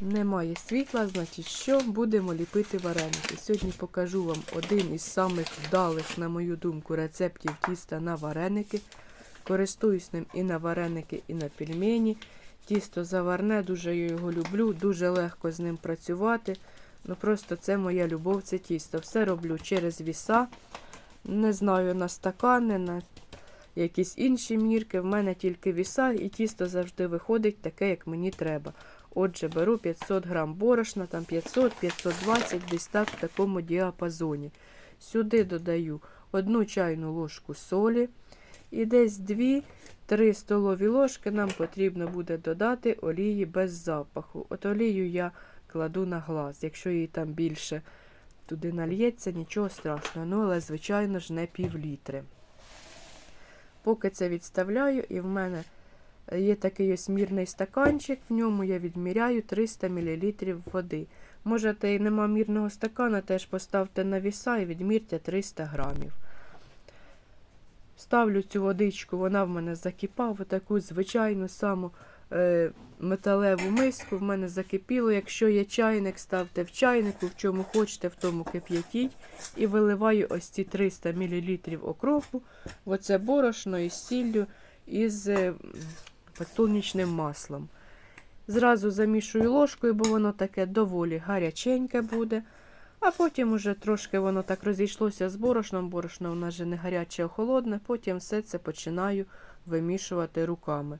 Немає світла, значить що? Будемо ліпити вареники. Сьогодні покажу вам один із самих вдалих, на мою думку, рецептів тіста на вареники. Користуюсь ним і на вареники, і на пельмені. Тісто заварне, дуже я його люблю, дуже легко з ним працювати. Ну просто це моя любов, це тісто. Все роблю через віса. Не знаю на стакани, на якісь інші мірки. В мене тільки віса, і тісто завжди виходить таке, як мені треба. Отже, беру 500 грам борошна, там 500-520, десь так в такому діапазоні. Сюди додаю одну чайну ложку солі і десь 2-3 столові ложки нам потрібно буде додати олії без запаху. От олію я кладу на глаз. Якщо її там більше туди нальється, нічого страшного. Ну, але, звичайно ж, не пів літри. Поки це відставляю, і в мене є такий ось мірний стаканчик, в ньому я відміряю 300 мл води. Можете і нема мірного стакана, теж поставте на віса і відмірте 300 грамів. Ставлю цю водичку, вона в мене закипала, в таку звичайну саму е, металеву миску. В мене закипіло. Якщо є чайник, ставте в чайнику, в чому хочете, в тому кип'ятіть. І виливаю ось ці 300 мл окропу, оце борошно із сіллю із е, подсолнечним маслом. Зразу замішую ложкою, бо воно таке доволі гаряченьке буде. А потім уже трошки воно так розійшлося з борошном. Борошно в нас же не гаряче, а холодне. Потім все це починаю вимішувати руками.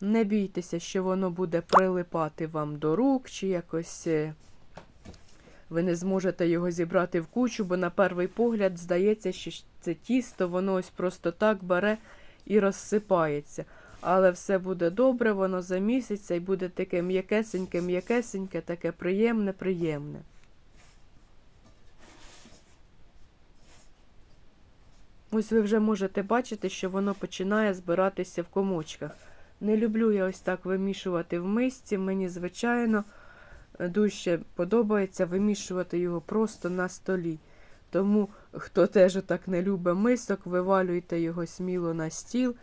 Не бійтеся, що воно буде прилипати вам до рук, чи якось е, ви не зможете його зібрати в кучу, бо на перший погляд здається, що це тісто, воно ось просто так бере і розсипається. Але все буде добре, воно заміситься і буде таке м'якесеньке, м'якесеньке, таке приємне, приємне. Ось ви вже можете бачити, що воно починає збиратися в комочках. Не люблю я ось так вимішувати в мисці. Мені, звичайно, дуже подобається вимішувати його просто на столі. Тому, хто теж так не любить мисок, вивалюйте його сміло на стіл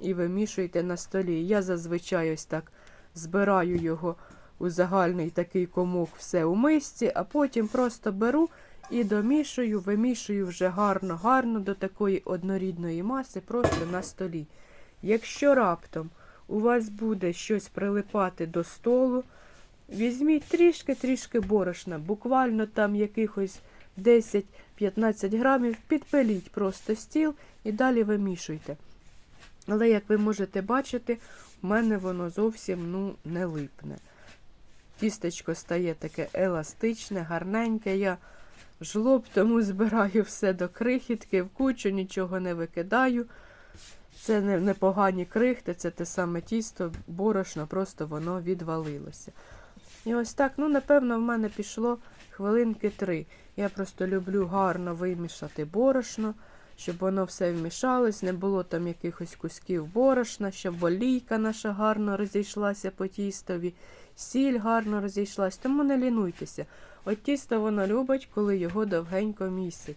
і вимішуйте на столі. Я зазвичай ось так збираю його у загальний такий комок все у мисці, а потім просто беру і домішую, вимішую вже гарно-гарно до такої однорідної маси просто на столі. Якщо раптом у вас буде щось прилипати до столу, візьміть трішки-трішки борошна, буквально там якихось 10-15 грамів, підпиліть просто стіл і далі вимішуйте. Але, як ви можете бачити, в мене воно зовсім ну, не липне. Тістечко стає таке еластичне, гарненьке. Я жлоб, тому збираю все до крихітки, в кучу, нічого не викидаю. Це не, непогані крихти, це те саме тісто, борошно, просто воно відвалилося. І ось так, ну, напевно, в мене пішло хвилинки три. Я просто люблю гарно вимішати борошно, щоб воно все вмішалось, не було там якихось кусків борошна, щоб олійка наша гарно розійшлася по тістові, сіль гарно розійшлась. Тому не лінуйтеся. От тісто воно любить, коли його довгенько місять.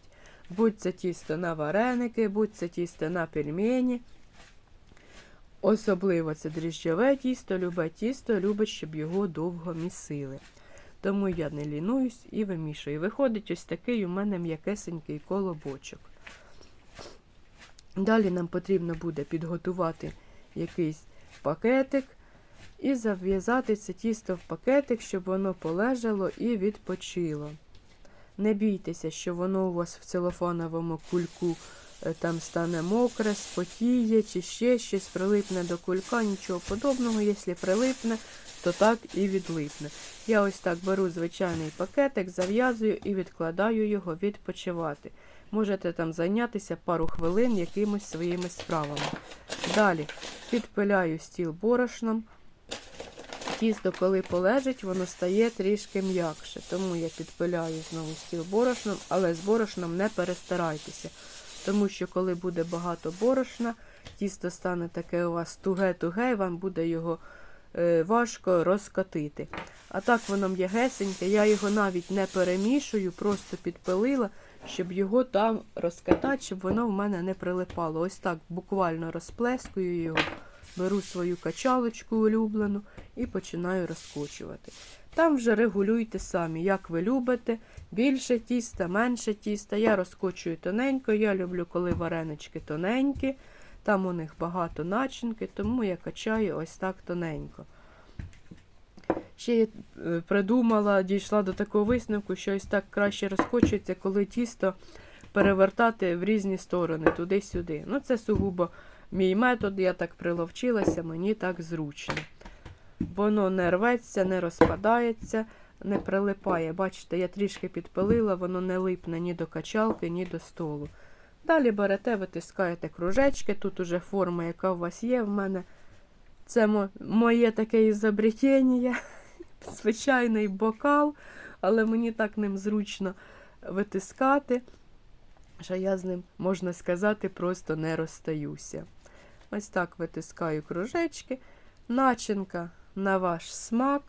Будь це тісто на вареники, будь це тісто на пельмені. Особливо це дріжджове тісто, любе тісто любить, щоб його довго місили. Тому я не лінуюсь і вимішую. Виходить ось такий у мене м'якесенький колобочок. Далі нам потрібно буде підготувати якийсь пакетик і зав'язати це тісто в пакетик, щоб воно полежало і відпочило. Не бійтеся, що воно у вас в целофановому кульку е, там стане мокре, спотіє, чи ще щось прилипне до кулька, нічого подобного. Якщо прилипне, то так і відлипне. Я ось так беру звичайний пакетик, зав'язую і відкладаю його відпочивати. Можете там зайнятися пару хвилин якимось своїми справами. Далі підпиляю стіл борошном. Тісто, коли полежить, воно стає трішки м'якше. Тому я підпиляю знову стіл борошном, але з борошном не перестарайтеся. Тому що, коли буде багато борошна, тісто стане таке у вас туге-туге, вам буде його е, важко розкатити. А так воно м'ягесеньке, я його навіть не перемішую, просто підпилила, щоб його там розкатати, щоб воно в мене не прилипало. Ось так буквально розплескую його беру свою качалочку улюблену і починаю розкочувати. Там вже регулюйте самі, як ви любите. Більше тіста, менше тіста. Я розкочую тоненько. Я люблю, коли варенички тоненькі. Там у них багато начинки, тому я качаю ось так тоненько. Ще е, придумала, дійшла до такого висновку, що ось так краще розкочується, коли тісто перевертати в різні сторони, туди-сюди. Ну, це сугубо мій метод, я так приловчилася, мені так зручно. Воно не рветься, не розпадається, не прилипає. Бачите, я трішки підпилила, воно не липне ні до качалки, ні до столу. Далі берете, витискаєте кружечки. Тут уже форма, яка у вас є. В мене це мо- моє таке ізобретення. Звичайний бокал, але мені так ним зручно витискати, що я з ним, можна сказати, просто не розстаюся. Ось так витискаю кружечки. Начинка на ваш смак.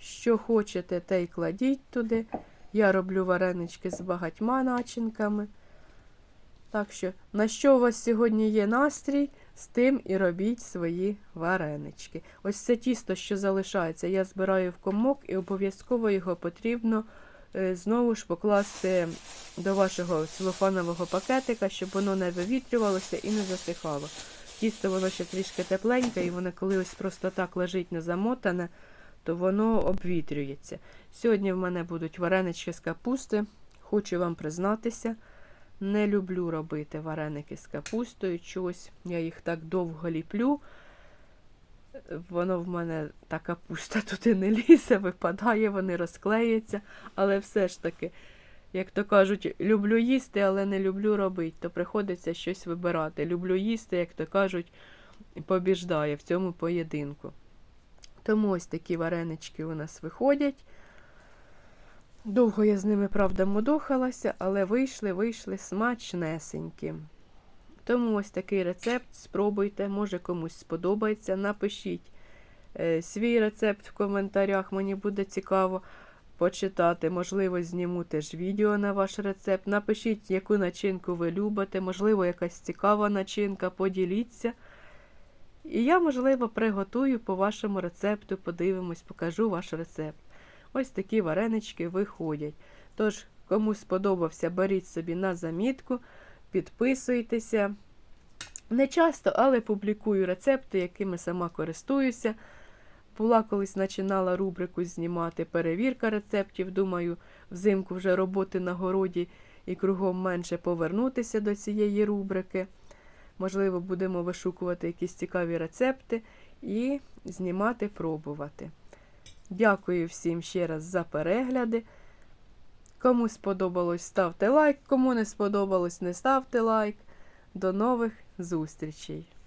Що хочете, те й кладіть туди. Я роблю варенички з багатьма начинками. Так що, на що у вас сьогодні є настрій, з тим і робіть свої варенички. Ось це тісто, що залишається, я збираю в комок і обов'язково його потрібно е, знову ж покласти до вашого целофанового пакетика, щоб воно не вивітрювалося і не засихало. Тісто воно ще трішки тепленьке, і воно коли ось просто так лежить незамотане, то воно обвітрюється. Сьогодні в мене будуть варенички з капусти. Хочу вам признатися. Не люблю робити вареники з капустою. Чогось я їх так довго ліплю. Воно в мене та капуста туди не лізе, випадає, вони розклеюються. Але все ж таки, як то кажуть, люблю їсти, але не люблю робити, то приходиться щось вибирати. Люблю їсти, як то кажуть, побіждає в цьому поєдинку. Тому ось такі варенички у нас виходять. Довго я з ними, правда, мудохалася, але вийшли, вийшли смачнесенькі. Тому ось такий рецепт спробуйте, може комусь сподобається. Напишіть е, свій рецепт в коментарях, мені буде цікаво почитати. Можливо, зніму теж відео на ваш рецепт. Напишіть, яку начинку ви любите, можливо, якась цікава начинка, поділіться. І я, можливо, приготую по вашому рецепту, подивимось, покажу ваш рецепт. Ось такі варенички виходять. Тож, кому сподобався, беріть собі на замітку, підписуйтеся. Не часто, але публікую рецепти, якими сама користуюся. Була колись починала рубрику знімати перевірка рецептів. Думаю, взимку вже роботи на городі і кругом менше повернутися до цієї рубрики. Можливо, будемо вишукувати якісь цікаві рецепти і знімати, пробувати. Дякую всім ще раз за перегляди. Кому сподобалось, ставте лайк, кому не сподобалось, не ставте лайк. До нових зустрічей!